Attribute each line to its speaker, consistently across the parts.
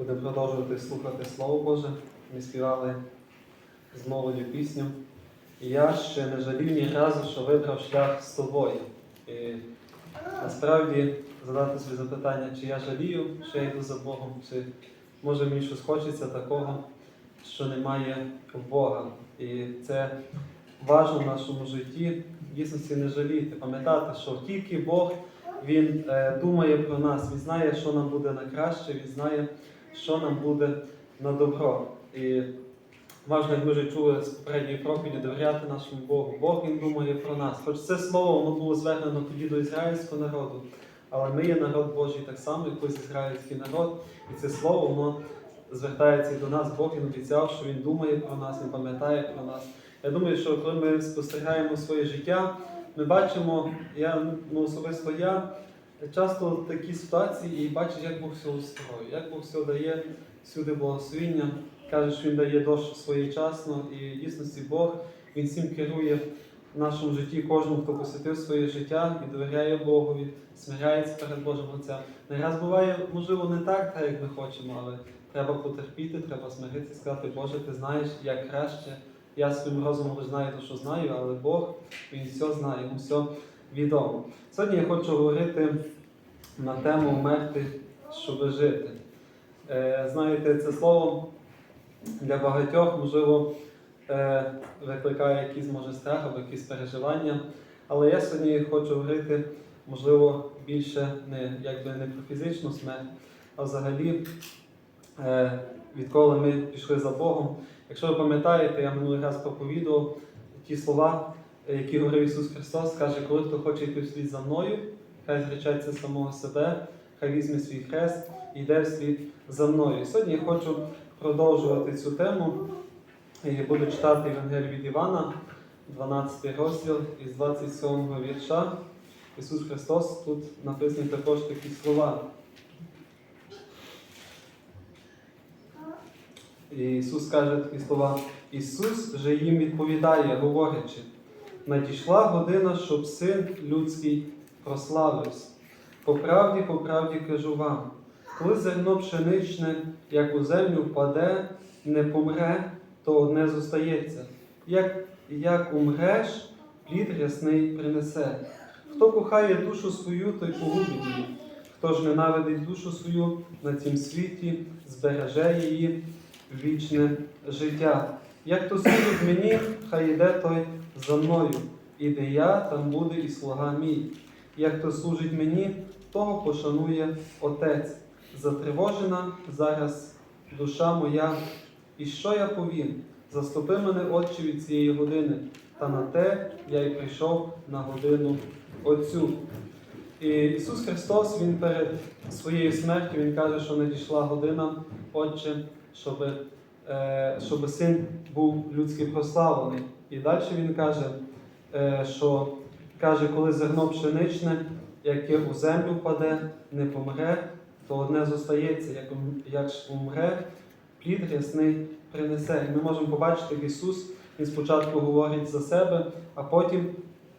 Speaker 1: Будемо продовжувати слухати Слово Боже. Ми співали з молоддю пісню. Я ще не жалів ні разу, що вибрав шлях з тобою. І насправді задати собі запитання, чи я жалію, що я йду за Богом, чи може мені щось хочеться такого, що немає в Бога. І це важливо в нашому житті в дійсності не жаліти, пам'ятати, що тільки Бог Він е, думає про нас, Він знає, що нам буде на краще, Він знає, що нам буде на добро. І важливо, як ми вже чули з попередньої проповіді, довіряти нашому Богу. Бог Він думає про нас. Хоч це слово воно було звернено тоді до ізраїльського народу, але ми є народ Божий так само, як ось ізраїльський народ. І це слово воно звертається і до нас. Бог він обіцяв, що Він думає про нас, Він пам'ятає про нас. Я думаю, що коли ми спостерігаємо своє життя, ми бачимо, я ну, особисто я часто такі ситуації і бачиш, як Бог все устроює, як Бог все дає всюди благословіння, каже, що Він дає дощ своєчасно, і в дійсності Бог Він всім керує в нашому житті кожному, хто посвятив своє життя і довіряє Богові, смиряється перед Божим Отцем. Не буває, можливо, не так, так, як ми хочемо, але треба потерпіти, треба смиритися сказати, Боже, ти знаєш, як краще. Я своїм розумом ви знаєте, що знаю, але Бог Він все знає, йому все відомо. Сьогодні я хочу говорити на тему вмерти, щоб жити. Е, знаєте, це слово для багатьох, можливо, е, викликає якийсь може страх або якісь переживання. Але я сьогодні хочу говорити, можливо, більше не, якби не про фізичну смерть, а взагалі, е, відколи ми пішли за Богом. Якщо ви пам'ятаєте, я минулий раз проповідував ті слова, які говорив Ісус Христос, каже, коли хто хоче йти вслід за мною, хай зречеться самого себе, хай візьме свій хрест і йде вслід за мною. Сьогодні я хочу продовжувати цю тему. І буду читати Євангелію від Івана, 12 розділ із 27 вірша. Ісус Христос тут написані також такі слова. І Ісус каже такі слова. Ісус же їм відповідає, говорячи, надійшла година, щоб син людський прославився. По правді, по правді кажу вам, коли зерно пшеничне, як у землю впаде, не помре, то одне зостається. Як, як умреш, плід рясний принесе. Хто кохає душу свою, той погубить її. Хто ж ненавидить душу свою на цім світі, збереже її вічне життя. Як то служить мені, хай іде той за мною, і де я, там буде і слуга мій. Як то служить мені, того пошанує Отець. Затривожена зараз душа моя, і що я повім? Заступи мене, Отче, від цієї години, та на те я й прийшов на годину Отцю. І Ісус Христос, Він перед своєю смертю Він каже, що надійшла година, Отче, щоб, е, щоб син був людський прославлений. І далі Він каже, е, що каже, коли зерно пшеничне, яке у землю впаде, не помре, то одне зостається, як, як ж умре, плід рясний принесе. І ми можемо побачити, як Ісус Він спочатку говорить за себе, а потім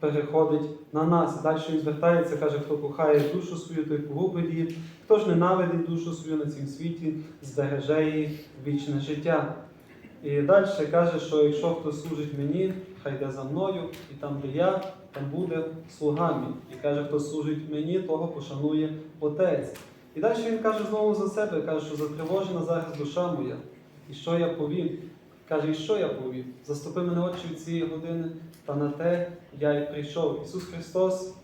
Speaker 1: переходить на нас. І далі він звертається, каже, хто кохає душу свою, той погубить її, хто ж ненавидить душу свою на цім світі, збереже її вічне життя. І далі каже, що якщо хто служить мені, хай йде за мною, і там, де я, там буде слуга. І каже, хто служить мені, того пошанує Отець. І далі він каже знову за себе, каже, що затривожена зараз душа моя. І що я повім? Каже, і що я повім? Заступи мене очі від цієї години, та на те я й прийшов. Ісус Христос,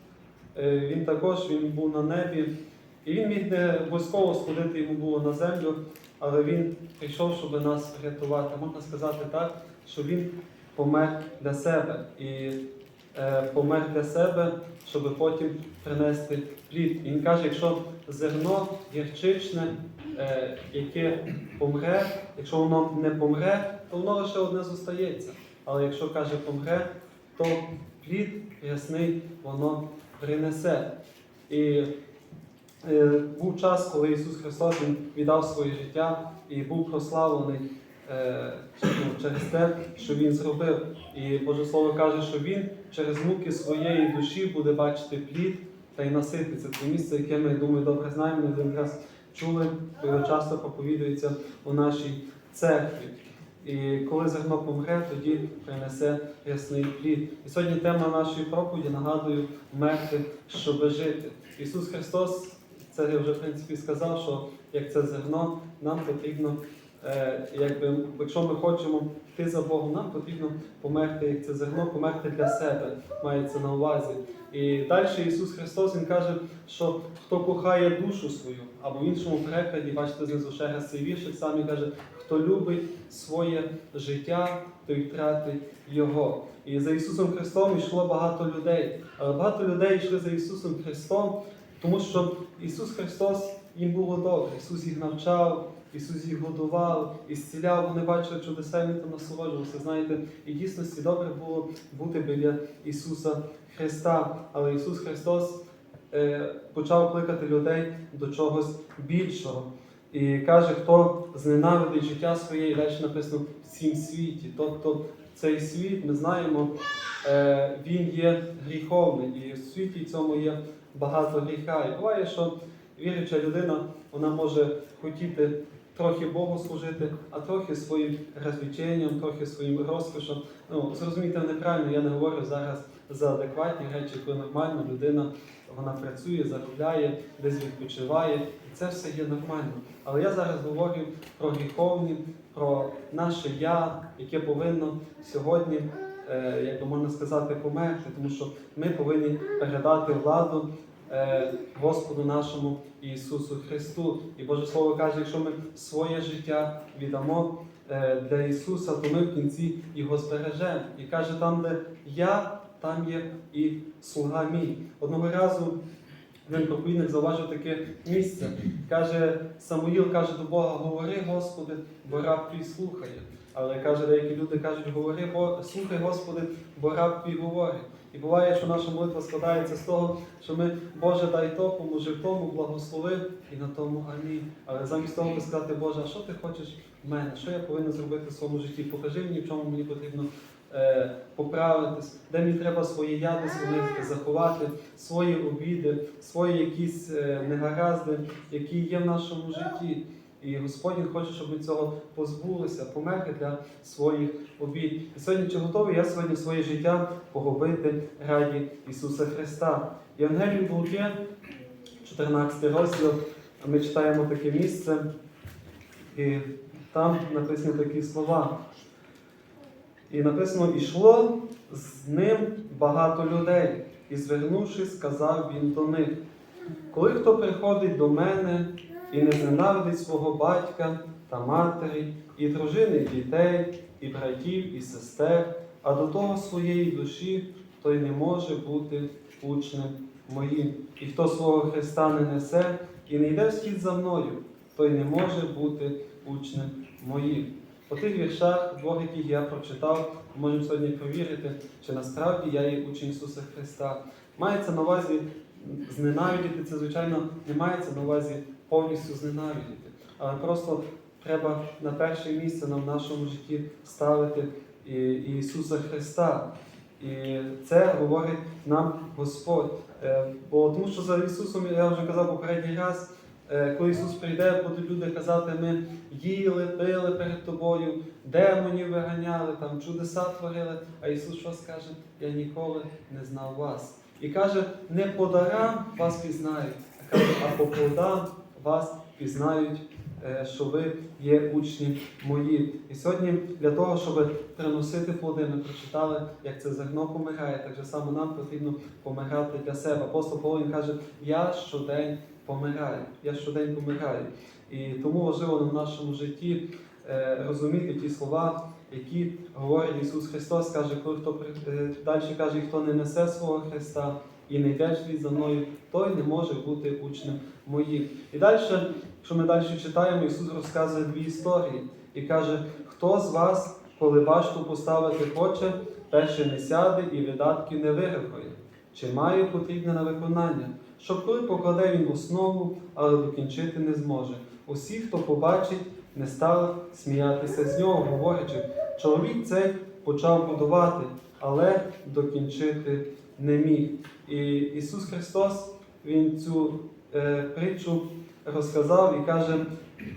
Speaker 1: е, Він також він був на небі, і Він міг не обов'язково сходити йому було на землю, але Він прийшов, щоб нас врятувати. Можна сказати так, що Він помер для себе. І е, помер для себе, щоб потім принести плід. І він каже, якщо зерно гірчичне, е, яке помре, якщо воно не помре, то воно лише одне зостається. Але якщо каже помре, то плід ясний воно принесе. І був час, коли Ісус Христос Він віддав своє життя і був прославлений е, ну, через те, що Він зробив. І Боже Слово каже, що Він через муки своєї душі буде бачити плід та й насититься. Це місце, яке ми, думаю, добре знаємо, не один чули, його часто проповідується у нашій церкві. І коли зерно помре, тоді принесе ясний плід. І сьогодні тема нашої проповіді нагадую вмерти, щоб жити. Ісус Христос, це я вже в принципі сказав, що як це зерно, нам потрібно, е, якби, якщо ми хочемо йти за Богом, нам потрібно померти як це зерно, померти для себе, мається на увазі. І далі Ісус Христос Він каже, що хто кохає душу свою, або в іншому перекладі, бачите, знизу ще цей віршик, сам він каже, хто любить своє життя, той втратить його. І за Ісусом Христом йшло багато людей. Багато людей йшли за Ісусом Христом, тому що Ісус Христос їм було добре. Ісус їх навчав, Ісус їх годував, і зціляв, вони бачили чудеса, і він там насолоджувався. Знаєте, і дійсності добре було бути біля Ісуса Христа. Але Ісус Христос е, почав кликати людей до чогось більшого. І каже, хто зненавидить життя своє, і далі написано в цім світі. Тобто цей світ, ми знаємо, він є гріховний, і в світі цьому є багато гріха. І буває, що віруюча людина вона може хотіти трохи Богу служити, а трохи своїм розвлеченням, трохи своїм розкошем. Ну, зрозумійте неправильно, я не говорю зараз за адекватні речі, коли нормально людина вона працює, заробляє, десь відпочиває, і це все є нормально. Але я зараз говорю про гріховні, про наше я, яке повинно сьогодні, е, як би можна сказати, померти, тому що ми повинні передати владу е, Господу нашому Ісусу Христу. І Боже Слово каже, якщо ми своє життя віддамо е, для Ісуса, то ми в кінці його збережемо. І каже, там, де я, там є і слуга мій. Одного разу один проповідник зауважив таке місце. Каже, Самуїл каже до Бога, говори, Господи, бо раб твій слухає. Але каже, деякі люди кажуть, говори, Бо- слухай, Господи, бо раб твій говорить. І буває, що наша молитва складається з того, що ми, Боже, дай то, поможи в тому, благослови і на тому амінь. Але замість того сказати, Боже, а що ти хочеш в мене? Що я повинен зробити в своєму житті? Покажи мені, в чому мені потрібно е, поправитись, де мені треба свої яди звонити, заховати свої обіди, свої якісь е, негаразди, які є в нашому житті. І Господь хоче, щоб ми цього позбулися, померти для своїх обід. І сьогодні чи готовий я сьогодні своє життя погубити раді Ісуса Христа? Євангелій від Луки, 14 розділ, ми читаємо таке місце, і там написані такі слова. І написано: ішло з ним багато людей, і звернувшись, сказав він до них: коли хто приходить до мене і не зненавидить свого батька та матері, і дружини, дітей, і братів, і сестер, а до того своєї душі, той не може бути учнем моїм. І хто свого Христа не несе і не йде вслід за мною, той не може бути учнем моїм. По тих віршах, двох, яких я прочитав, ми можемо сьогодні провірити, чи насправді я є учень Ісуса Христа. Мається на увазі зненавидіти, це, звичайно, не мається на увазі повністю зненавидіти. Але просто треба на перше місце нам в нашому житті ставити Ісуса Христа. І це говорить нам Господь. Е, Бо тому що за Ісусом, я вже казав попередній раз, е, коли Ісус прийде, будуть люди казати, ми їли, пили перед тобою, демонів виганяли, там чудеса творили. А Ісус що скаже? Я ніколи не знав вас. І каже, не по дарам вас пізнають, а каже, а по плодам вас пізнають, е, що ви є учні мої. І сьогодні для того, щоб приносити плоди, ми прочитали, як це зерно помирає, так же само нам потрібно помирати для себе. Апостол Павло каже, я щодень помираю, я щодень помираю. І тому важливо в нашому житті е, розуміти ті слова, які говорить Ісус Христос, каже, коли хто е, далі каже, хто не несе свого Христа і не йде вслід за мною, той не може бути учнем моїм. І далі, якщо ми далі читаємо, Ісус розказує дві історії і каже, хто з вас, коли башту поставити хоче, перше не сяде і видатків не вирахує, чи має потрібне на виконання, щоб коли покладе він основу, але докінчити не зможе. Усі, хто побачить, не стали сміятися з нього, говорячи, чоловік цей почав будувати, але докінчити не міг. І Ісус Христос Він цю е, притчу розказав і каже,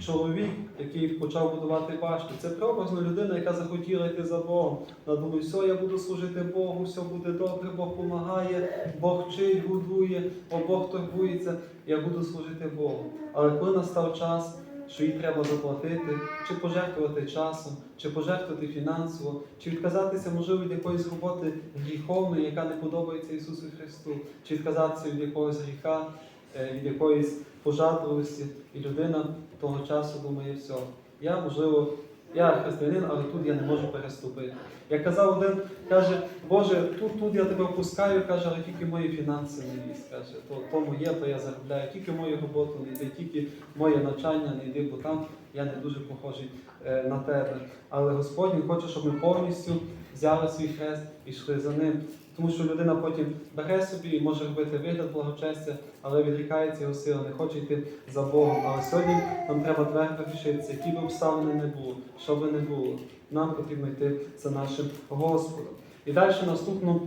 Speaker 1: чоловік, який почав будувати башню, це прообразна людина, яка захотіла йти за Богом. Вона думає, все, я буду служити Богу, все буде добре, Бог допомагає, Бог вчить, будує, о Бог турбується, я буду служити Богу. Але коли настав час, що їй треба заплатити, чи пожертвувати часом, чи пожертвувати фінансово, чи відказатися, можливо, від якоїсь роботи гріховної, яка не подобається Ісусу Христу, чи відказатися від якогось гріха, е, від якоїсь пожадливості, і людина того часу думає, все, я можливо, я християнин, але тут я не можу переступити. Як казав один, каже, Боже, тут, тут я тебе впускаю, каже, але тільки мої фінанси не лізь. Каже, то, то моє, то я заробляю, тільки мою роботу не йди, тільки моє навчання не йди, бо там я не дуже похожий е, на тебе. Але Господь хоче, щоб ми повністю взяли свій хрест і йшли за ним. Тому що людина потім бере собі і може робити вигляд благочестя, але відрікається його сила, не хоче йти за Богом. Але сьогодні нам треба твердо рішитися, які б обставини не було, що би не було. Нам потрібно йти за нашим Господом. І далі наступну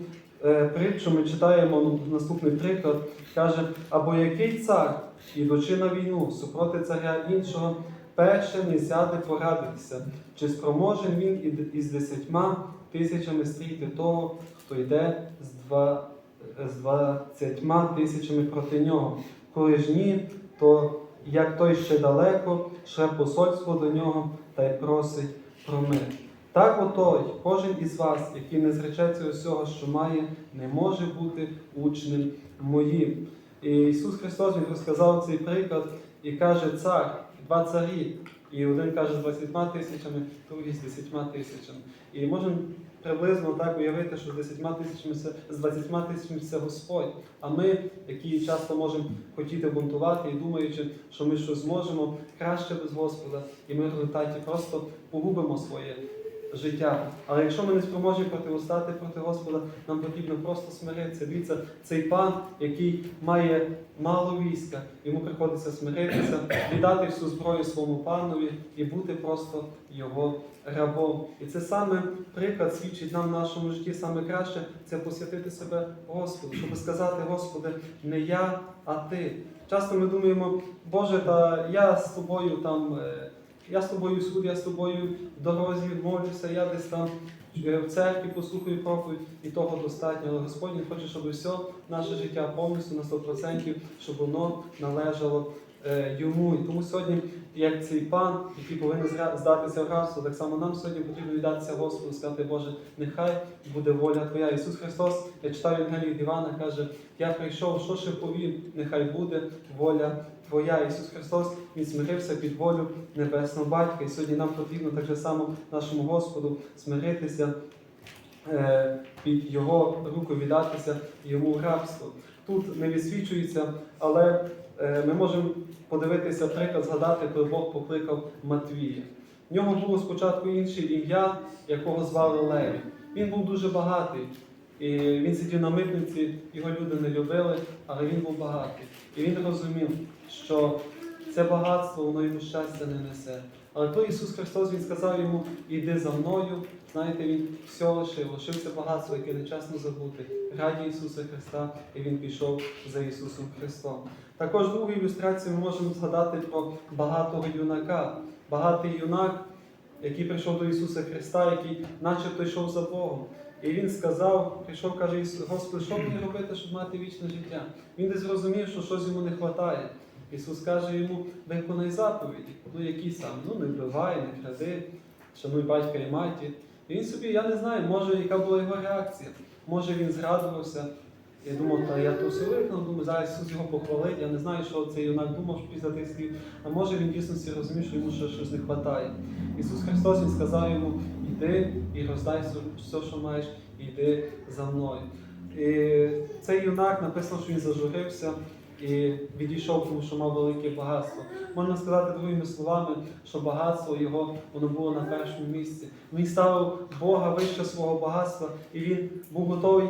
Speaker 1: е, притчу ми читаємо ну, наступний приклад. Каже, або який цар, ідучи на війну супроти царя іншого, перше не сяде порадитися, чи спроможен він із десятьма тисячами стріти того, хто йде з, два, з двадцятьма тисячами проти нього. Коли ж ні, то як той ще далеко, шле посольство до нього та й просить про мир. Так отой, кожен із вас, який не зречеться усього, що має, не може бути учнем моїм. І Ісус Христос Він розказав цей приклад і каже, цар, два царі. І один каже з 20 тисячами, другий з 10 тисячами. І можемо приблизно так уявити, що з 10 тисячами це з 20 тисячами це Господь. А ми, які часто можемо хотіти бунтувати і думаючи, що ми щось зможемо краще без Господа, і ми в результаті просто погубимо своє життя. Але якщо ми не спроможні противостати проти Господа, нам потрібно просто смиритися. Дивіться, цей пан, який має мало війська, йому приходиться смиритися, віддати всю зброю своєму панові і бути просто його рабом. І це саме приклад свідчить нам в нашому житті саме краще це посвятити себе Господу, щоб сказати, Господи, не я, а ти. Часто ми думаємо, Боже, та я з тобою там. Я з тобою суд, я з тобою в дорозі молюся, я десь там е, в церкві послухаю проповідь, і того достатньо. Але Господь хоче, щоб все наше життя повністю на 100%, щоб воно належало йому. І тому сьогодні, як цей пан, який повинен здатися в рабство, так само нам сьогодні потрібно віддатися Господу, сказати, Боже, нехай буде воля Твоя. Ісус Христос, я читаю від Івана, каже, я прийшов, що ще повім, нехай буде воля Твоя. Ісус Христос Він смирився під волю Небесного Батька. І сьогодні нам потрібно так само нашому Господу смиритися е, під Його руку, віддатися Йому рабство. Тут не висвічується, але е, ми можемо подивитися приклад, згадати, коли Бог покликав Матвія. В нього було спочатку інше ім'я, якого звали Леві. Він був дуже багатий. І він сидів на митниці, його люди не любили, але він був багатий. І він розумів, що це багатство, воно йому щастя не несе. Але то Ісус Христос Він сказав йому, іди за мною. Знаєте, він все лишив, лишив це багатство, яке не чесно забути, раді Ісуса Христа, і Він пішов за Ісусом Христом. Також в другій ілюстрації ми можемо згадати про багатого юнака. Багатий юнак, який прийшов до Ісуса Христа, який начебто йшов за Богом. І він сказав, прийшов, каже, «Ісус, Господи, що мені робити, щоб мати вічне життя? Він десь зрозумів, що щось йому не вистачає. Ісус каже йому, виконай заповіді. Ну які саме? Ну не вбивай, не кради, шануй батька і матір. І він собі, я не знаю, може, яка була його реакція. Може він зрадувався. Я думав, та я то все виконав, думаю, зараз Ісус його похвалить. Я не знаю, що цей юнак думав після тих слів. А може він дійсно всі розумів, що йому ще щось не вистачає. Ісус Христос Він сказав йому, іди і роздай все, що маєш, і йди за мною. І цей юнак написано, що він зажурився і відійшов, тому що мав велике багатство. Можна сказати другими словами, що багатство його воно було на першому місці. Він ставив Бога вище свого багатства, і він був готовий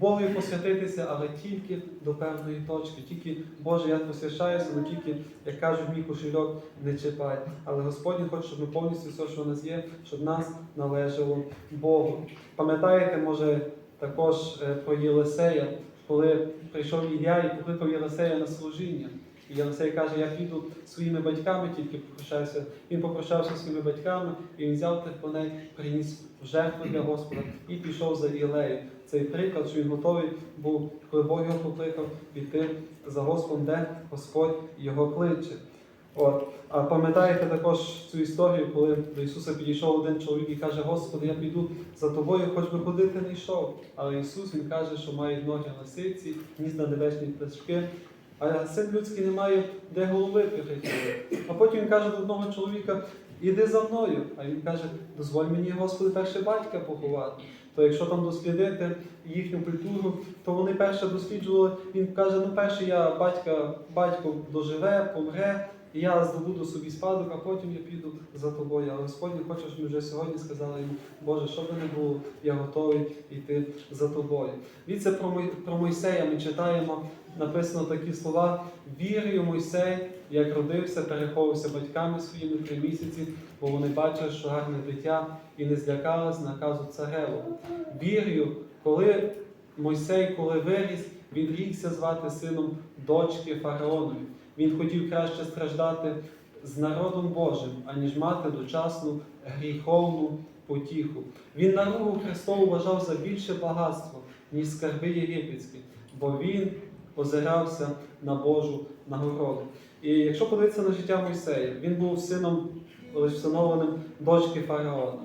Speaker 1: Богу посвятитися, але тільки до певної точки. Тільки Боже, я посвящаюся, але тільки, як кажуть, мій кошельок не чіпай. Але Господь хоче, щоб ми повністю все, що у нас є, щоб нас належало Богу. Пам'ятаєте, може, також е, про Єлисея, коли прийшов Ілля і покликав Єлисея на служіння. І Єлисей каже, я піду своїми батьками, тільки попрощався. Він попрощався своїми батьками, і він взяв тих коней, приніс в жертву для Господа і пішов за Ілею. Цей приклад, що він готовий був, коли Бог його покликав, піти за Господом, де Господь його кличе. От. А пам'ятаєте також цю історію, коли до Ісуса підійшов один чоловік і каже, Господи, я піду за тобою, хоч би ходити не йшов. Але Ісус Він каже, що мають ноги лисиці, ніс на небесні пташки, а син людський не має де голови прихитити. А потім він каже до одного чоловіка, іди за мною. А він каже, дозволь мені, Господи, перше батька поховати. То якщо там дослідити їхню культуру, то вони перше досліджували, він каже, ну перше я батька, батько доживе, помре, я здобуду собі спадок, а потім я піду за тобою. Але Господь хоче, щоб ми вже сьогодні сказали йому, Боже, що би не було, я готовий йти за тобою. Віце про, Мойсея ми читаємо, написано такі слова: вірою Мойсей, як родився, переховувався батьками своїми три місяці, бо вони бачили, що гарне дитя, і не злякались наказу царевого. Вірою, коли Мойсей, коли виріс, він рікся звати сином дочки фараонові. Він хотів краще страждати з народом Божим, аніж мати дочасну гріховну потіху. Він наругу Христову вважав за більше багатство, ніж скарби єгипетські, бо він озирався на Божу нагороду. І якщо подивитися на життя Мойсея, він був сином лише встановленим дочки фараона.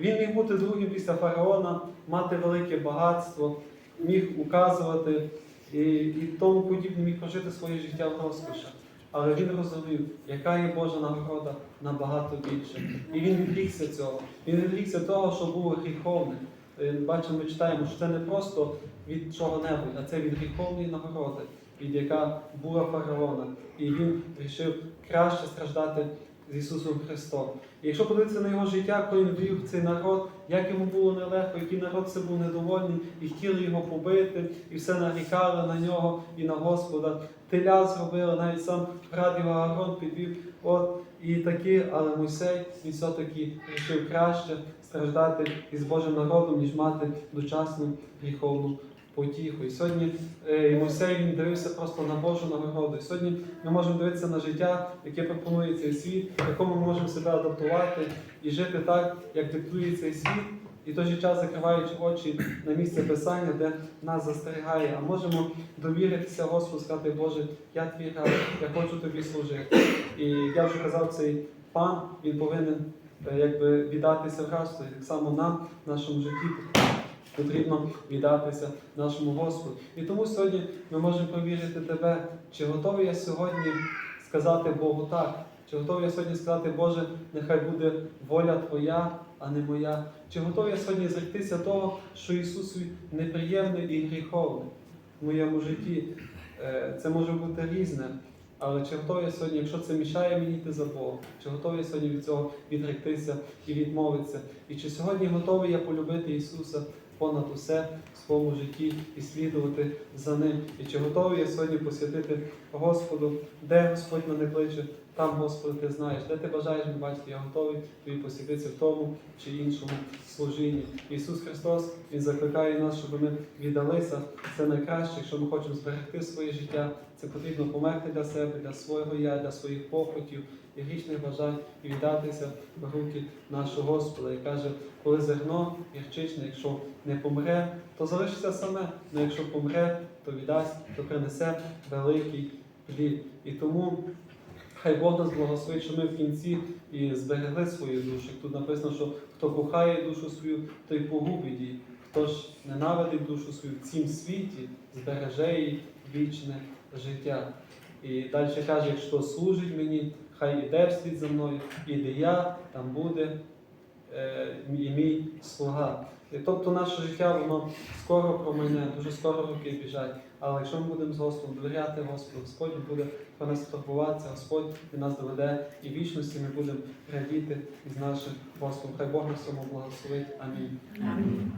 Speaker 1: Він міг бути другим після фараона, мати велике багатство, міг указувати і, і тому подібне міг прожити своє життя в розкошах. Але він розумів, яка є Божа нагорода набагато більше. І він відрікся цього. Він відрікся того, що було гріховне. Е, Бачимо, ми читаємо, що це не просто від чого-небудь, а це від гріховної нагороди, від яка була фараона. І він вирішив краще страждати з Ісусом Христом. І якщо подивитися на його життя, коли він вів цей народ, як йому було нелегко, який народ це був недовольний, і хотіли його побити, і все нарікали на нього і на Господа. Теля зробили, навіть сам його Аарон підвів. От і такі, але Мойсей він все-таки вирішив краще страждати із Божим народом, ніж мати дочасну гріховну потіху. І сьогодні е, і Мойсей він дивився просто на Божу нагороду. І сьогодні ми можемо дивитися на життя, яке пропонує цей світ, в якому ми можемо себе адаптувати і жити так, як диктує цей світ. І той же час закриваючи очі на місце писання, де нас застерігає, а можемо довіритися Господу, сказати, Боже, я твій раб, я хочу тобі служити. І я вже казав, цей пан він повинен е, якби віддатися в рабство. І так само нам в нашому житті потрібно віддатися нашому Господу. І тому сьогодні ми можемо повірити тебе, чи готовий я сьогодні сказати Богу так. Чи готовий я сьогодні сказати, Боже, нехай буде воля Твоя, а не моя? Чи готовий я сьогодні зректися того, що Ісус неприємний і гріховний в моєму житті? Е, Це може бути різне. Але чи готовий я сьогодні, якщо це мішає мені йти за Богом, чи готовий я сьогодні від цього відректися і відмовитися? І чи сьогодні готовий я полюбити Ісуса понад усе в своєму житті і слідувати за Ним? І чи готовий я сьогодні посвятити Господу, де Господь мене кличе, там, Господи, ти знаєш, де ти бажаєш мене бачити, я готовий тобі посвятитися в тому чи іншому служінні. Ісус Христос Він закликає нас, щоб ми віддалися. Це найкраще, якщо ми хочемо зберегти своє життя. Це потрібно померти для себе, для свого я, для своїх похотів і грішних бажань віддатися в руки нашого Господа. І каже, коли зерно гірчичне, якщо не помре, то залишиться саме. але якщо помре, то віддасть, то принесе великий плід. І тому хай Бог нас благословить, що ми в кінці і зберегли свою душу. Тут написано, що хто кохає душу свою, той погубить її. Хто ж ненавидить душу свою в цім світі, збереже їй вічне життя. І далі каже, якщо служить мені, хай іде вслід за мною, і де я, там буде е, і мій слуга. І тобто наше життя, воно скоро промине, дуже скоро роки біжать. Але якщо ми будемо з Господом довіряти Господу, Господь буде про нас турбуватися, Господь і нас доведе, і вічності ми будемо радіти із нашим Господом. Хай Бог нас цьому благословить. Амінь.
Speaker 2: Амінь.